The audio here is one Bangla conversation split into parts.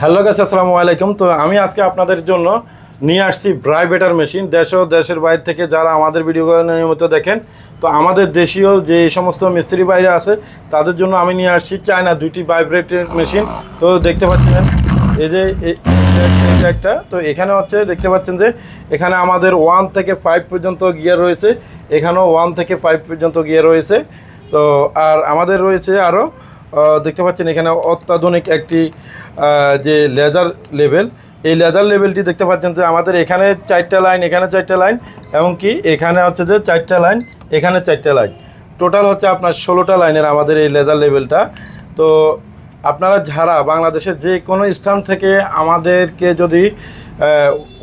হ্যালো গাছ আসসালামু আলাইকুম। তো আমি আজকে আপনাদের জন্য নিয়ে আসছি ব্রাইবেটার মেশিন দেশ ও দেশের বাইরে থেকে যারা আমাদের ভিডিওগুলো নিয়মিত দেখেন, তো আমাদের দেশীয় যে সমস্ত মিস্ত্রি বাইরে আছে, তাদের জন্য আমি নিয়ে আসছি চায়না দুইটি ভাইব্রেটের মেশিন তো দেখতে পাচ্ছেন, এই যে একটা। তো এখানে হচ্ছে দেখতে পাচ্ছেন যে, এখানে আমাদের ওয়ান থেকে ফাইভ পর্যন্ত গিয়ার রয়েছে। এখানেও ওয়ান থেকে ফাইভ পর্যন্ত গিয়ার রয়েছে। তো আর আমাদের রয়েছে আরও দেখতে পাচ্ছেন এখানে অত্যাধুনিক একটি যে লেজার লেভেল এই লেজার লেভেলটি দেখতে পাচ্ছেন যে আমাদের এখানে চারটা লাইন এখানে চারটা লাইন এবং কি এখানে হচ্ছে যে চারটা লাইন এখানে চারটা লাইন টোটাল হচ্ছে আপনার ষোলোটা লাইনের আমাদের এই লেজার লেভেলটা তো আপনারা যারা বাংলাদেশের যে কোনো স্থান থেকে আমাদেরকে যদি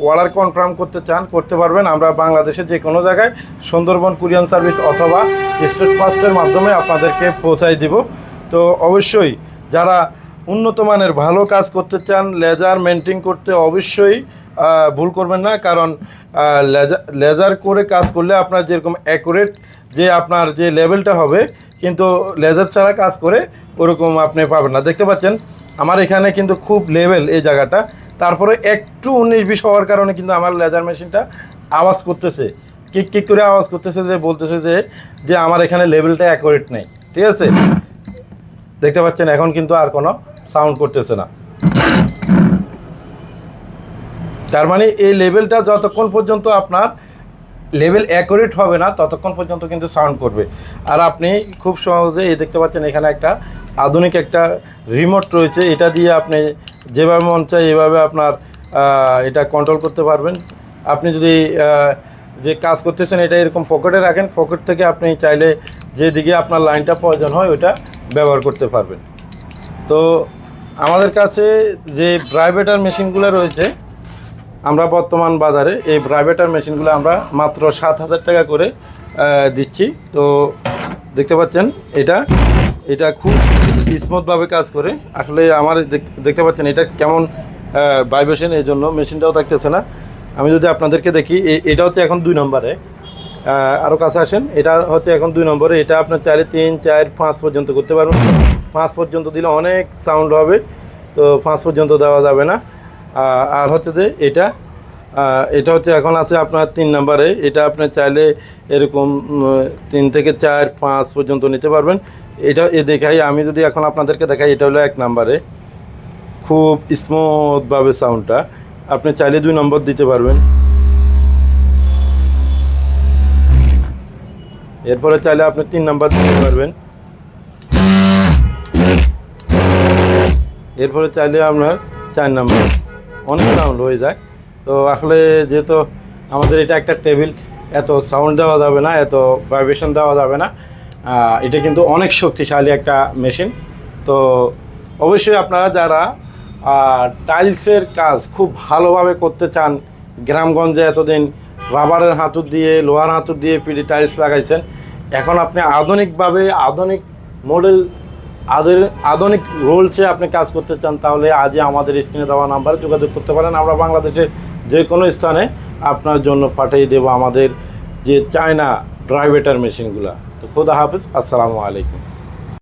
অর্ডার কনফার্ম করতে চান, করতে পারবেন। আমরা বাংলাদেশের যে কোনো জায়গায় সুন্দরবন কুরিয়ান সার্ভিস অথবা স্টেট ফাস্টের মাধ্যমে আপনাদেরকে পৌঁছাই দিব। তো অবশ্যই যারা উন্নত মানের ভালো কাজ করতে চান লেজার মেনটেন করতে অবশ্যই ভুল করবেন না। কারণ লেজার লেজার করে কাজ করলে আপনার যেরকম অ্যাকুরেট যে আপনার যে লেভেলটা হবে, কিন্তু লেজার ছাড়া কাজ করে ওরকম আপনি পাবেন না। দেখতে পাচ্ছেন, আমার এখানে কিন্তু খুব লেভেল এই জায়গাটা। তারপরে একটু উনিশ বিশ হওয়ার কারণে কিন্তু আমার লেজার মেশিনটা আওয়াজ করতেছে। কিক কিক করে আওয়াজ করতেছে যে, বলতেছে যে যে আমার এখানে লেভেলটা অ্যাকুরেট নেই। ঠিক আছে? দেখতে পাচ্ছেন, এখন কিন্তু আর কোনো সাউন্ড করতেছে না। তার মানে এই লেভেলটা যতক্ষণ পর্যন্ত আপনার লেভেল অ্যাকুরেট হবে না, ততক্ষণ পর্যন্ত কিন্তু সাউন্ড করবে। আর আপনি খুব সহজে এই দেখতে পাচ্ছেন, এখানে একটা আধুনিক একটা রিমোট রয়েছে। এটা দিয়ে আপনি যেভাবে মন চায় এভাবে আপনার এটা কন্ট্রোল করতে পারবেন। আপনি যদি যে কাজ করতেছেন, এটা এরকম পকেটে রাখেন। পকেট থেকে আপনি চাইলে যেদিকে আপনার লাইনটা প্রয়োজন হয়, ওইটা ব্যবহার করতে পারবেন। তো আমাদের কাছে যে প্রাইভেটার মেশিনগুলো রয়েছে, আমরা বর্তমান বাজারে এই প্রাইভেটার মেশিনগুলো আমরা মাত্র সাত হাজার টাকা করে দিচ্ছি। তো দেখতে পাচ্ছেন, এটা এটা খুব স্মুথভাবে কাজ করে। আসলে আমার দেখ- দেখতে পাচ্ছেন, এটা কেমন ভাইব্রেশন এই জন্য মেশিনটাও থাকতেছে না। আমি যদি আপনাদেরকে দেখি, এ- এটা হচ্ছে এখন দুই নম্বরে। আরও কাছে আসেন। এটা হচ্ছে এখন দুই নম্বরে। এটা আপনার চাইলে তিন, চার, পাঁচ পর্যন্ত করতে পারবেন। পাঁচ পর্যন্ত দিলে অনেক সাউন্ড হবে, তো পাঁচ পর্যন্ত দেওয়া যাবে না। আর হচ্ছে যে এটা এটা হচ্ছে এখন আছে আপনার তিন নম্বরে। এটা আপনি চাইলে এরকম তিন থেকে চার, পাঁচ পর্যন্ত নিতে পারবেন। এটা এ দেখাই, আমি যদি এখন আপনাদেরকে দেখাই, এটা হলো এক নম্বরে। খুব স্মুথভাবে সাউন্ডটা আপনি চাইলে দুই নম্বর দিতে পারবেন। এরপরে চাইলে আপনি তিন নাম্বার দিতে পারবেন। এরপরে চাইলে আপনার চার নাম্বার। অনেক সাউন্ড হয়ে যায়। তো আসলে যেহেতু আমাদের এটা একটা টেবিল এত সাউন্ড দেওয়া যাবে না, এত ভাইব্রেশন দেওয়া যাবে না। এটা কিন্তু অনেক শক্তিশালী একটা মেশিন তো অবশ্যই আপনারা যারা টাইলসের কাজ খুব ভালোভাবে করতে চান, গ্রামগঞ্জে এতদিন রাবারের হাতুর দিয়ে, লোহার হাতুর দিয়ে পিডি টাইলস লাগাইছেন। এখন আপনি আধুনিকভাবে আধুনিক মডেল, আধুনিক রোলসে আপনি কাজ করতে চান, তাহলে আজই আমাদের স্ক্রিনে দেওয়া নাম্বারে যোগাযোগ করতে পারেন। আমরা বাংলাদেশের যে কোনো স্থানে আপনার জন্য পাঠিয়ে দেবো আমাদের যে চায়না ড্রাইভেটার মেশিনগুলো। তো খুদা হাফিজ, আসসালামু আলাইকুম।